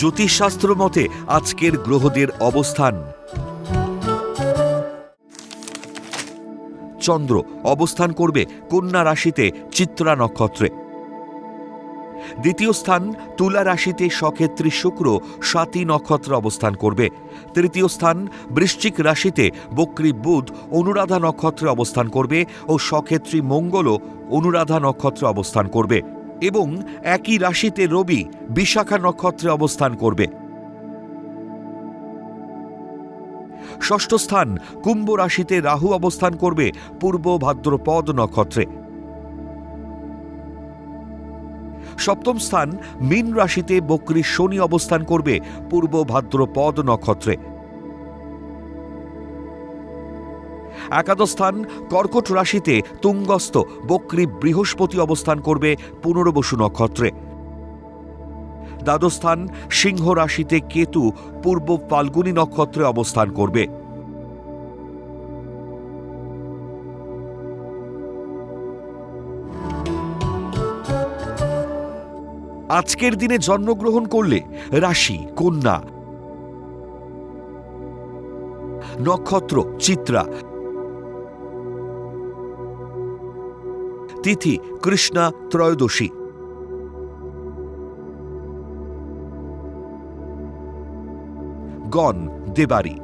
জ্যোতিষশাস্ত্র মতে আজকের গ্রহদের অবস্থান। চন্দ্র অবস্থান করবে কন্যা রাশিতে চিত্রা নক্ষত্রে। দ্বিতীয় স্থান তুলা রাশিতে সক্ষেত্রী শুক্র সাতী নক্ষত্রে অবস্থান করবে। তৃতীয় স্থান বৃশ্চিক রাশিতে বক্রী বুধ অনুরাধা নক্ষত্রে অবস্থান করবে ও সক্ষেত্রী মঙ্গলও অনুরাধা নক্ষত্রে অবস্থান করবে। এবং একই রাশিতে রবি বিশাখা নক্ষত্রে অবস্থান করবে। ষষ্ঠ স্থান কুম্ভ রাশিতে রাহু অবস্থান করবে পূর্ব ভাদ্রপদ নক্ষত্রে। সপ্তম স্থান মীন রাশিতে বক্রী শনি অবস্থান করবে পূর্ব ভাদ্রপদ নক্ষত্রে। একাদশ স্থান কর্কট রাশিতে তুঙ্গস্থ, বক্রী বৃহস্পতি অবস্থান করবে পুনর্বসু নক্ষত্রে। দ্বাদশ স্থান সিংহ রাশিতে কেতু, পূর্ব ফাল্গুনী নক্ষত্রে অবস্থান করবে। আজকের দিনে জন্মগ্রহণ করলে রাশি, কন্যা, নক্ষত্র, চিত্রা তিথি কৃষ্ণা ত্রয়োদশী। গণ দেবারী।